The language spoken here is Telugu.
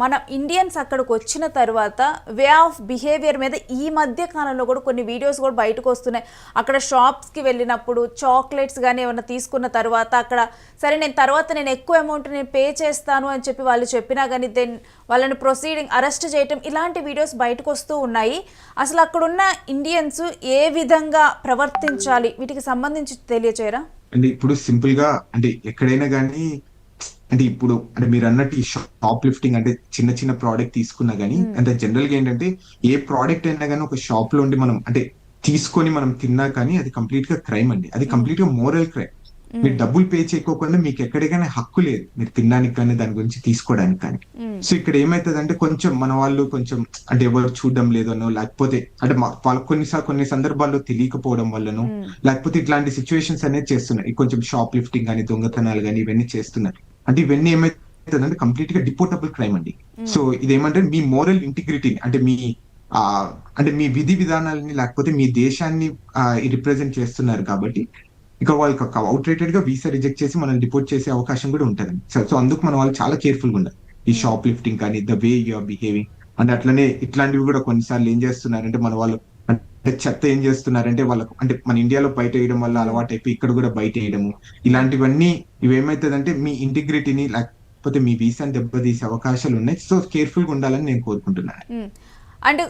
మన ఇండియన్స్ అక్కడికి వచ్చిన తర్వాత వే ఆఫ్ బిహేవియర్ మీద ఈ మధ్య కాలంలో కూడా కొన్ని వీడియోస్ కూడా బయటకు వస్తున్నాయి. అక్కడ షాప్స్కి వెళ్ళినప్పుడు చాక్లెట్స్ కానీ ఏమైనా తీసుకున్న తర్వాత అక్కడ సరే నేను తర్వాత నేను ఎక్కువ అమౌంట్ నేను పే చేస్తాను అని చెప్పి వాళ్ళు చెప్పినా కానీ దెన్ వాళ్ళని ప్రొసీడింగ్ అరెస్ట్ చేయటం ఇలాంటి వీడియోస్ బయటకు వస్తూ ఉన్నాయి. అసలు అక్కడున్న ఇండియన్స్ ఏ విధంగా ప్రవర్తించాలి? వీటికి సంబంధించి తెలియచేయరా? అంటే ఇప్పుడు సింపుల్గా అంటే ఎక్కడైనా కానీ అంటే ఇప్పుడు అంటే మీరు అన్నట్టు ఈ షాప్ లిఫ్టింగ్ అంటే చిన్న చిన్న ప్రోడక్ట్ తీసుకున్నా గానీ అంటే జనరల్గా ఏంటంటే ఏ ప్రోడక్ట్ అయినా కానీ ఒక షాప్లో ఉండి మనం అంటే తీసుకొని మనం తిన్నా కానీ అది కంప్లీట్గా క్రైమ్ అండి. అది కంప్లీట్గా మోరల్ క్రైమ్. మీరు డబ్బులు పే చేయకోకుండా మీకు ఎక్కడికైనా హక్కు లేదు. మీరు తినడానికి కానీ దాని గురించి తీసుకోవడానికి కానీ. సో ఇక్కడ ఏమైతుంది కొంచెం మన వాళ్ళు కొంచెం అంటే ఎవరు చూడడం లేదనో లేకపోతే అంటే మా- వాళ్ళ కొన్ని సందర్భాల్లో తెలియకపోవడం వల్లనో లేకపోతే ఇట్లాంటి సిచ్యువేషన్స్ అనేది చేస్తున్నారు. కొంచెం షాప్ లిఫ్టింగ్ కానీ దొంగతనాలు కానీ ఇవన్నీ చేస్తున్నారు. అంటే ఇవన్నీ ఏమైతుందంటే కంప్లీట్గా డిపోర్టబుల్ క్రైమ్ అండి. సో ఇదేమంటే మీ మోరల్ ఇంటిగ్రిటీ అంటే మీ అంటే మీ విధి విధానాలని లేకపోతే మీ దేశాన్ని రిప్రజెంట్ చేస్తున్నారు కాబట్టి ఇక వాళ్ళకి అవుట్ రేటెడ్గా వీసా రిజెక్ట్ చేసి మనల్ని డిపోర్ట్ చేసే అవకాశం కూడా ఉంటది సో సో అందుకు మన వాళ్ళు చాలా కేర్ఫుల్గా ఉండాలి. ఈ షాప్ లిఫ్టింగ్ కానీ the way you are behaving అంటే అట్లనే ఇట్లాంటివి కూడా కొన్నిసార్లు ఏం చేస్తున్నారంటే మన వాళ్ళు అంటే చెత్త ఏం చేస్తున్నారంటే వాళ్ళకు అంటే మన ఇండియాలో బయట వేయడం వల్ల అలవాటు అయిపోయి ఇక్కడ కూడా బయట వేయడము. ఇలాంటివన్నీ ఇవేమైతుందంటే మీ ఇంటిగ్రిటీని లేకపోతే మీ వీసాని దెబ్బతీసే అవకాశాలు ఉన్నాయి సో కేర్ఫుల్గా ఉండాలని నేను కోరుకుంటున్నాను. అండ్